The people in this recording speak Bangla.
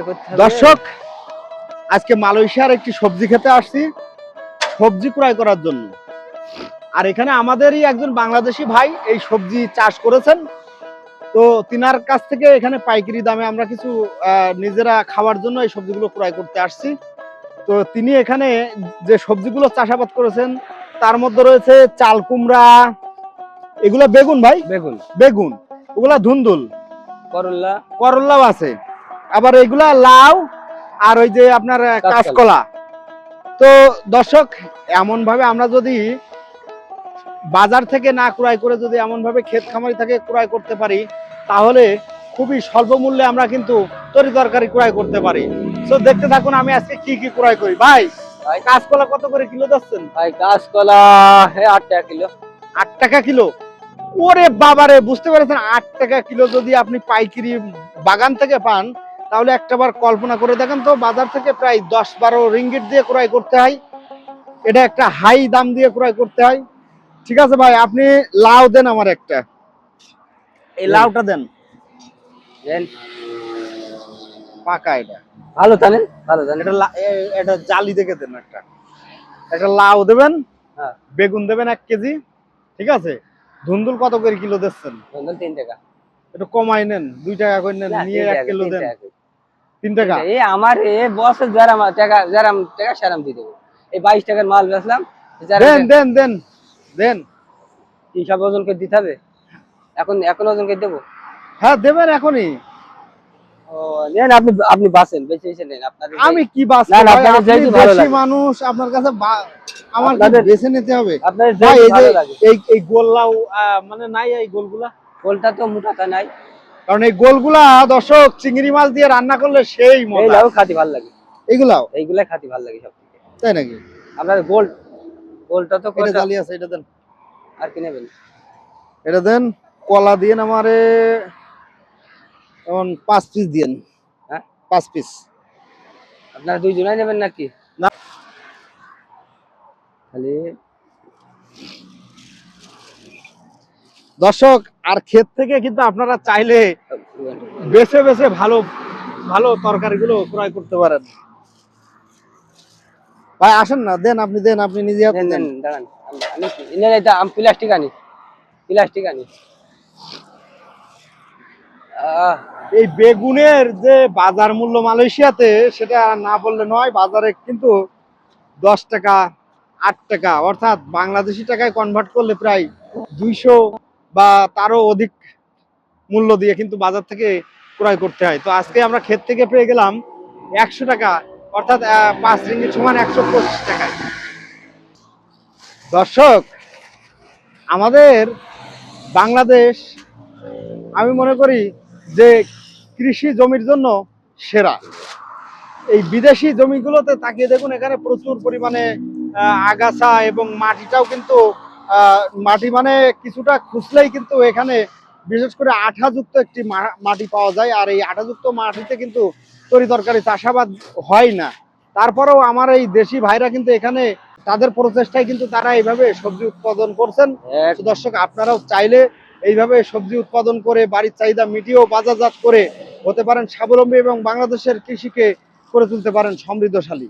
হবে। দর্শক আজকে মালয়েশিয়ার একটি সবজি খেতে আসছি সবজি ক্রয় করার জন্য। আর এখানে আমাদেরই একজন বাংলাদেশি ভাই এই সবজি চাষ করেছেন। তো তিনার কাছ থেকে এখানে পাইকারি দামে আমরা কিছু নিজেরা খাওয়ার জন্য এই সবজিগুলো ক্রয় করতে আসছি। তো তিনি এখানে যে সবজিগুলো চাষাবাদ করেছেন তার মধ্যে রয়েছে চাল কুমড়া এগুলা বেগুন ভাই? বেগুন। বেগুন। ওগুলা ধুন্দুল। করল্লা করল্লাও আছে। আবার এইগুলা লাউ আর ওই যে আপনার কাঁচকলা। তো দর্শক এমন ভাবে আমরা যদি বাজার থেকে না ক্রয় করে যদি এমন ভাবে ক্ষেত খামারি থেকে ক্রয় করতে পারি তাহলে খুবই স্বল্প মূল্যে আমরা কিন্তু তরি তরকারি ক্রয় করতে পারি। তো দেখতে থাকুন আমি আজকে কি কি ক্রয় করি। ভাই ভাই। কাঁচকলা কত করে কিলো যাচ্ছেন? ভাই কাঁচকলা আট টাকা কিলো। আট টাকা কিলো? ওরে বাবারে বুঝতে পেরেছেন? আট টাকা কিলো যদি আপনি পাইকারি বাগান থেকে পান তাহলে একটাবার কল্পনা করে দেখেন তো বাজার থেকে প্রায় দশ বারো রিঙ্গিট দিয়ে ক্রয় করতে হয়। এটা একটা হাই দাম দিয়ে ক্রয় করতে হয়। ঠিক আছে ভাই আপনি লাউ দেন আমার একটা। এই লাউটা দেন। পাকা এটা। ভালো জানেন? ভালো জানেন। এটা এটা জালি দেখে দেন একটা। একটা লাউ দেবেন হ্যাঁ। বেগুন দেবেন এক কেজি। ঠিক আছে? ধুন্দুল কত করে কিলো দিচ্ছেন? ধরুন তিন টাকা। একটু কমাই নেন দুই টাকা করে নেন নিয়ে এক কিলো দেন। তিন টাকা? এ আমার এ বসের যারা টাকা যারা টাকা সারাম দিয়ে দেবো। এই বাইশ টাকার মাল বেচলাম দেন দেন দেন দেন। কি সব ওজন দিতে হবে? এখন এখন ওজন করে দেবো? হ্যাঁ দেবেন এখনই। নেন আপনি আপনি বাসেন বেঁচে বেঁচে নেন আপনাদের আমি কি বাস না, না, যেহেতু ভালো লাগে। মানুষ আপনার কাছে আমার কি আপনাদের- বেছে নিতে হবে। যেহেতু এই এই গোল্লাও মানে নাই এই গোলগুলা? গোলটা তো মোটাটা নাই। কারণ এই গোলগুলা দর্শক চিংড়ি মাছ দিয়ে রান্না করলে সেই এই মজা। লাউ খাতি ভালো লাগে। এইগুলাও? এইগুলাই খাতি ভালো লাগে সব তাই নাকি? আপনার গোল গোলটা তো এটা? জালি আছে এটা দেন। আর কি নেবেন এটা দেন কলা দিয়ে আমারে এখন পাঁচ পিস দিয়েন। হ্যাঁ? পাঁচ পিস আপনারা দুইজনাই নেবেন নাকি? না। খালি দর্শক আর ক্ষেত থেকে কিন্তু আপনারা চাইলে বেছে বেছে ভালো ভালো তরকারিগুলো ক্রয় করতে পারেন। ভাই আসেন না দেন আপনি দেন আপনি নিজে দেন দাঁড়ান আমি- প্লাস্টিক আনি প্লাস্টিক আনি। এই বেগুনের যে বাজার মূল্য মালয়েশিয়াতে সেটা না বললে নয় বাজারে কিন্তু দশ টাকা আট টাকা অর্থাৎ বাংলাদেশি টাকায় কনভার্ট করলে প্রায় দুইশো বা তারও অধিক মূল্য দিয়ে কিন্তু বাজার থেকে ক্রয় করতে হয়। তো আজকে আমরা ক্ষেত থেকে পেয়ে গেলাম একশো টাকা, অর্থাৎ পাঁচ রিঙ্গিট সমান একশো পঁচিশ টাকায়। দর্শক, আমাদের বাংলাদেশ, আমি মনে করি যে কৃষি জমির জন্য সেরা। এই বিদেশি জমিগুলোতে তাকিয়ে দেখুন, এখানে প্রচুর পরিমাণে আগাছা এবং মাটিটাও কিন্তু মাটি মানে কিছুটা খুঁজলেই কিন্তু এখানে বিশেষ করে আঠাযুক্ত একটি মাটি পাওয়া যায়। আর এই আঠাযুক্ত মাটিতে কিন্তু তরি তরকারি চাষাবাদ হয় না। তারপরেও আমার এই দেশি ভাইরা কিন্তু এখানে তাদের প্রচেষ্টায় কিন্তু তারা এইভাবে সবজি উৎপাদন করছেন। দর্শক আপনারাও চাইলে এইভাবে সবজি উৎপাদন করে বাড়ির চাহিদা মিটিয়েও বাজারজাত করে হতে পারেন স্বাবলম্বী এবং বাংলাদেশের কৃষিকে করে তুলতে পারেন সমৃদ্ধশালী।